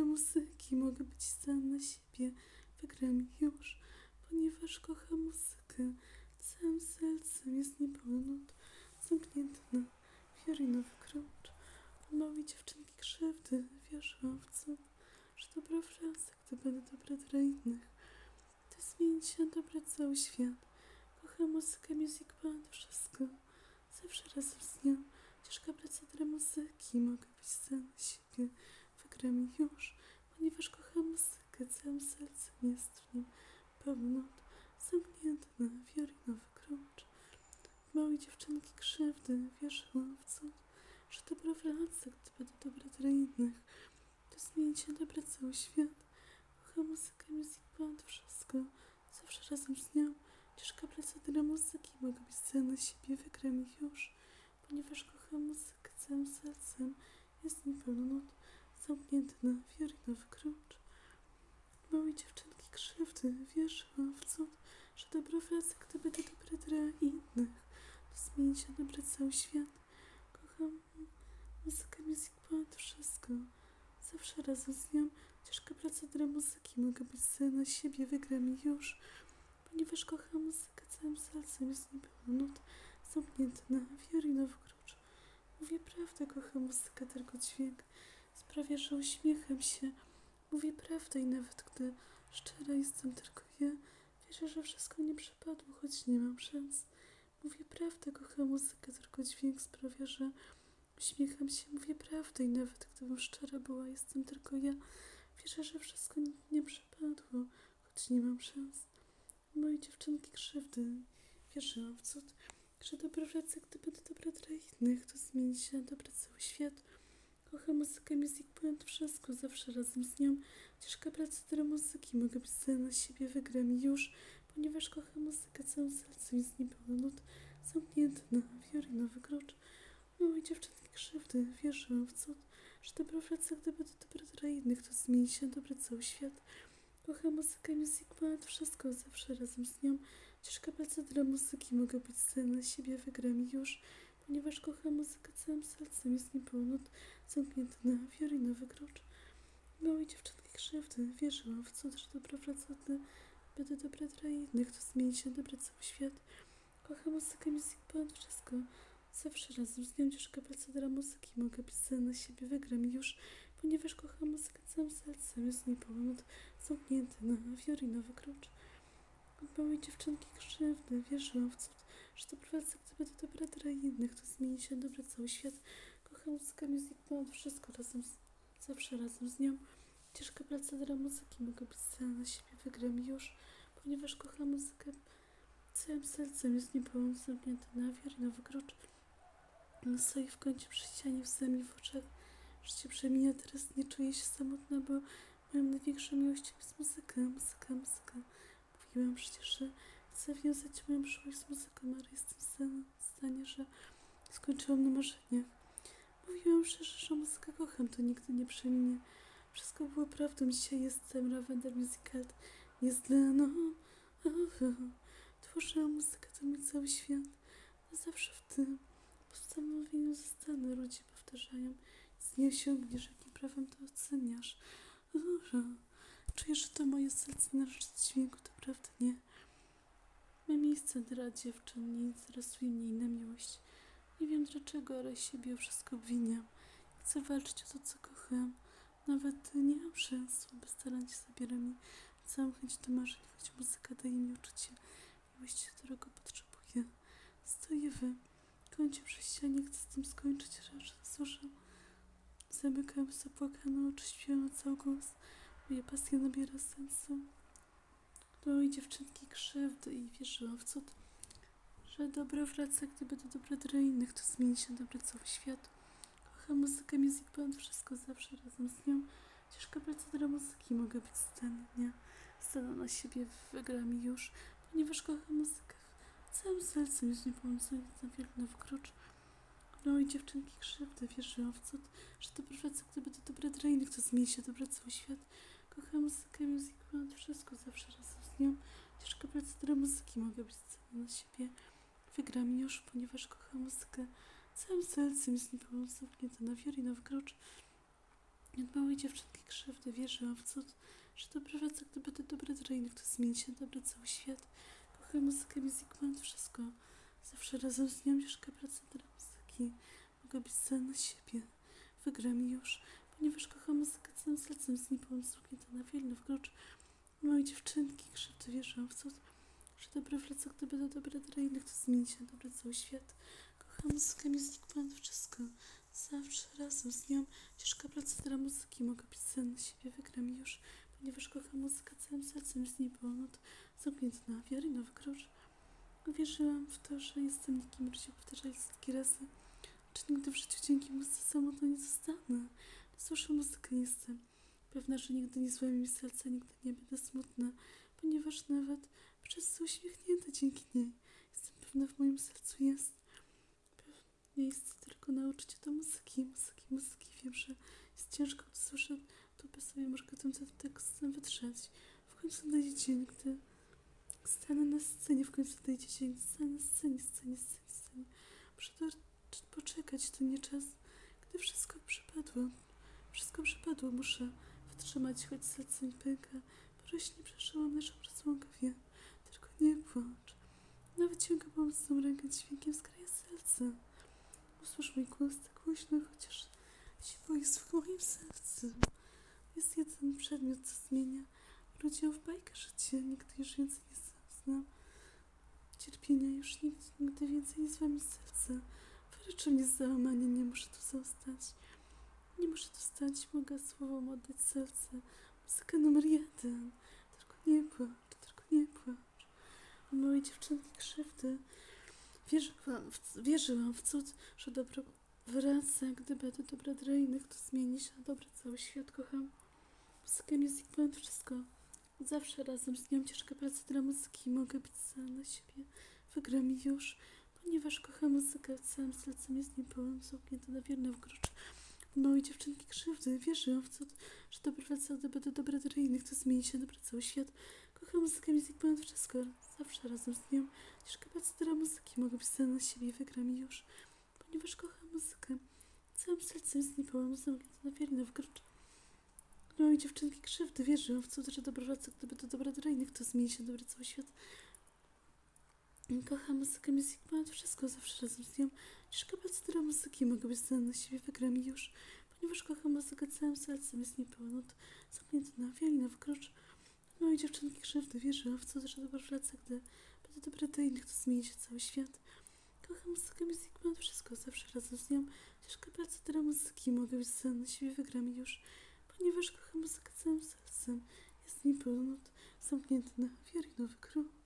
procedurę muzyki, mogę być sam na siebie. Wygram już, ponieważ kocham muzykę. Całym sercem jest niepełny nut, zamknięty na fiorinowy klucz. Małej dziewczynki krzywdy wierzyłam w że dobra wraca, gdy będę dobra dla innych. To zmienić się dobra cały świat. Kocham muzykę, music band, wszystko. Zawsze razem z nią. Ciężka praca dla muzyki, mogę być sam na siebie. Wygram już, ponieważ kocham muzykę, całym sercem jest w nim pełny nut, zamknięty na wiorinowy klucz. W małej dziewczynki krzywdy wierzyłam w cud, że dobro wraca, gdy będę dobra dla innych. To zmienić się dobra cały świat. Kocham muzykę, music band, wszystko. Zawsze razem z nią. Ciężka praca dla muzyki, mogę być sam na siebie, wygram ich już. Ponieważ kocham muzykę całym sercem, jest mi pełno nut, zamknięty na wiorinowy klucz. Małej dziewczynki krzywdy wierzyłam w cud, że dobro wraca, gdy będę dobra dla innych. To zmieni się dobra cały świat. Kocham muzykę, music band, wszystko. Zawsze razem z nią. Ciężka praca dla muzyki, mogę być na siebie, wygram już. Ponieważ kocham muzykę całym sercem, jest mi pełno nut, zamknięty na wiorinowy klucz. Mówię prawdę, kocham muzykę, tylko dźwięk sprawia, że uśmiecham się. Mówię prawdę i nawet gdy szczera jestem tylko ja, wierzę, że wszystko nie przepadło, choć nie mam szans. Mówię prawdę, kocham muzykę, tylko dźwięk sprawia, że uśmiecham się. Mówię prawdę i nawet gdybym szczera była, jestem tylko ja. Wierzę, że wszystko nie, przepadło, choć nie mam szans. Mojej dziewczynki krzywdy wierzyłam w cud, że dobro wraca, gdy będę dobra dla innych, to zmieni się na dobry cały świat. Kocham muzykę, music band, wszystko, zawsze razem z nią. Ciężka praca dla muzyki, mogę być na siebie, wygram już, ponieważ kocham muzykę całym sercem, jest niepełno nut, zamknięty na wiorinowy klucz. Małej dziewczynki krzywdy wierzyłam w cud, że dobro wraca, gdy będę dobra dla innych, to zmieni się dobry cały świat. Kocham muzykę, music band, wszystko, zawsze razem z nią. Ciężka praca dla muzyki, mogę być na siebie, wygram już, ponieważ kocham muzykę całym sercem, jest niepełno nut, zamknięty na wiorinowy klucz. Małej dziewczynki krzywdy wierzyłam w cud, że dobra wraca, gdy będę dobra dla innych, to zmieni się na dobry cały świat. Kocham muzykę, music band, wszystko. Zawsze razem z nią ciężka praca dla muzyki, mogę sam na siebie, wygram już, ponieważ kocham muzykę całym sercem, jest niepełno nut, zamknięty na wiorinowy klucz. Od małej dziewczynki krzywdy wierzyłam w cud, że dobra wraca, gdy będę dobra dla innych, to zmieni się na dobry cały świat. Kocham muzykę, music band, wszystko razem z, zawsze razem z nią. Ciężka praca dla muzyki, mogę być sam na siebie, wygram i już, ponieważ kocham muzykę całym sercem, jest niepełno zamknięty na wiorinowy klucz. Stoi w kącie przy ścianie, łzami w oczach. Życie przemija, teraz nie czuję się samotna, bo moją największą miłością jest muzyka, muzyka, muzyka. Mówiłam przecież, że chcę wiązać moją przyszłość z muzyką, ale jestem w stanie, że skończyłam na marzeniach. Mówiłam szczerze, że muzykę kocham, to nigdy nie przeminie. Wszystko było prawdą, dzisiaj jestem Lavender Musical. Jest dla no, Tworzę muzykę, to mój cały świat. Zawsze w tym postanowieniu zostanę. Ludzie powtarzają, nic nie osiągniesz, jakim prawem to oceniasz. Czuję, że to moje serce na dźwięku, to prawda nie. Ma miejsce dla dziewczyn, nie interesuje mnie inna miłość. Nie wiem dlaczego, ale siebie wszystko obwiniam. Chcę walczyć o to, co kocham. Nawet nie mam szans, bez talencie zabiera mi chęć do marzeń, choć muzyka daje mi uczucie miłości, którego potrzebuję. Stoję w kącie przy ścianie, chcę z tym skończyć rzecz. Słyszę, zamykam zapłakane oczy, śpiewam cały głos. Moja pasja nabiera sensu. No i dziewczynki krzywdy i wierzyłam w cud, że dobro wraca, gdy będę dobra dla innych, to zmieni się dobry cały świat. Kocham muzykę, music band, wszystko zawsze razem z nią. Ciężka praca dla muzyki, mogę być scenie. Stanę na siebie, wygram i już, ponieważ kocham muzykę. Całym sercem jest niepołączony na wielki wkrócz. No i dziewczynki krzywdy, wierzyłam w cud, że dobro wraca, gdy będę dobra dla innych, to zmieni się dobry cały świat. Kocham muzykę, music band, wszystko zawsze razem z nią. Ciężka praca dla muzyki, mogę być scena na siebie. Wygram już, ponieważ kocham muzykę. Całym sercem jest niepełno zamknięte na wiorinowy klucz. Od małej dziewczynki krzywdy wierzyłam w cud, że dobra wraca, te dobre dla innych to zmieni się dobry cały świat. Kocham muzykę, music band, wszystko. Zawsze razem z nią mieszka praca dla muzyki. Mogę być na siebie. Wygram już, ponieważ kocham muzykę całym sercem z niej pełen stuknięta na wielny wkrócz. Od małej dziewczynki krzywdy wierzyłam w cud, dobre wraca, gdyby to dobre dla innych to zmieni się dobry cały świat. Kocham muzykę, music band, wszystko. Zawsze razem z nią ciężka praca dla muzyki. Mogę cała na siebie, wygram już, ponieważ kocham muzykę całym sercem z niej od zamknięty na wiary nowy krocz. Uwierzyłam w to, że jestem nikim, życiu powtarzali setki razy. Czy nigdy w życiu dzięki muzyce samotna nie zostanę? Słyszę muzykę, jestem pewna, że nigdy nie złamie mi serca, nigdy nie będę smutna, ponieważ nawet przez to uśmiechnięta dzięki niej. Jestem pewna, w moim sercu jest. Jest tylko nauczyć do muzyki, muzyki, muzyki. Wiem, że jest ciężko, słyszę by sobie może ten tekst wytrzeć. W końcu nadejdzie dzień, gdy stanę na scenie, w końcu nadejdzie dzień, stanę na scenie, scenie, scenie, scenie. Muszę to poczekać, to nie czas, gdy wszystko przypadło. Wszystko przypadło, muszę wytrzymać, choć serce mi pęka. Porośnie przeszyłam naszą rozłąkę, wiem, nie płacz. Nawet ciąga pomocną rękę dźwiękiem z kraja serca. Usłysz mój głos tak głośno, chociaż siwo jest w moim sercu. Jest jeden przedmiot, co zmienia ludziom w bajkę życie. Nigdy już więcej nie znam cierpienia, już nigdy, nigdy więcej nie złamie serca. Wyleczy mnie z załamania, nie muszę tu zostać. Nie muszę tu stać, mogę słowom oddać serce. Muzyka numer jeden. Tylko nie płacz, tylko nie płacz. O małej dziewczynki krzywdy. Wierzyłam w, wierzyłam w cud, że dobro wraca, gdy będę dobra dla innych, to zmieni się na dobry cały świat. Kocham muzykę, music band, wszystko. Zawsze razem z nią ciężka praca dla muzyki. Mogę być sama na siebie. Wygram już, ponieważ kocham muzykę. Całym sercem jest niej pełen, zamknięty na wierne wkrócz. Małej dziewczynki krzywdy. Wierzyłam w cud, że dobra praca, gdy będę dobra dla innych, to zmieni się na dobry cały świat. Kocham muzykę, music band, wszystko. Zawsze razem z nią praca dla muzyki. Mogę być na siebie. Wygram już, ponieważ kocham muzykę. Całym sercem jest niej pełen, zamknięty na wierne wkrócz. Małej dziewczynki krzywdy wierzyłam w cud, że dobra wraca, gdyby to dobra dla innych, to zmieni się dobry cały świat. Kocham muzykę, music band, wszystko zawsze razem z nią. Praca dla muzyki, mogę być na siebie, wygram już. Ponieważ kocham muzykę całym sercem, jest niepełna od zamknięty na wielny wkrocz. Małej dziewczynki krzywdy wierzyłam w że dobra wraca, gdy dobra dla innych, to zmieni się cały świat. Kocham muzykę, music band, wszystko zawsze razem z nią. Ciężka praca dla muzyki, mogę być na siebie, wygram już ponieważ kocham muzykę całym sercem. Jest mi zamknięty na wiary nowy kruk.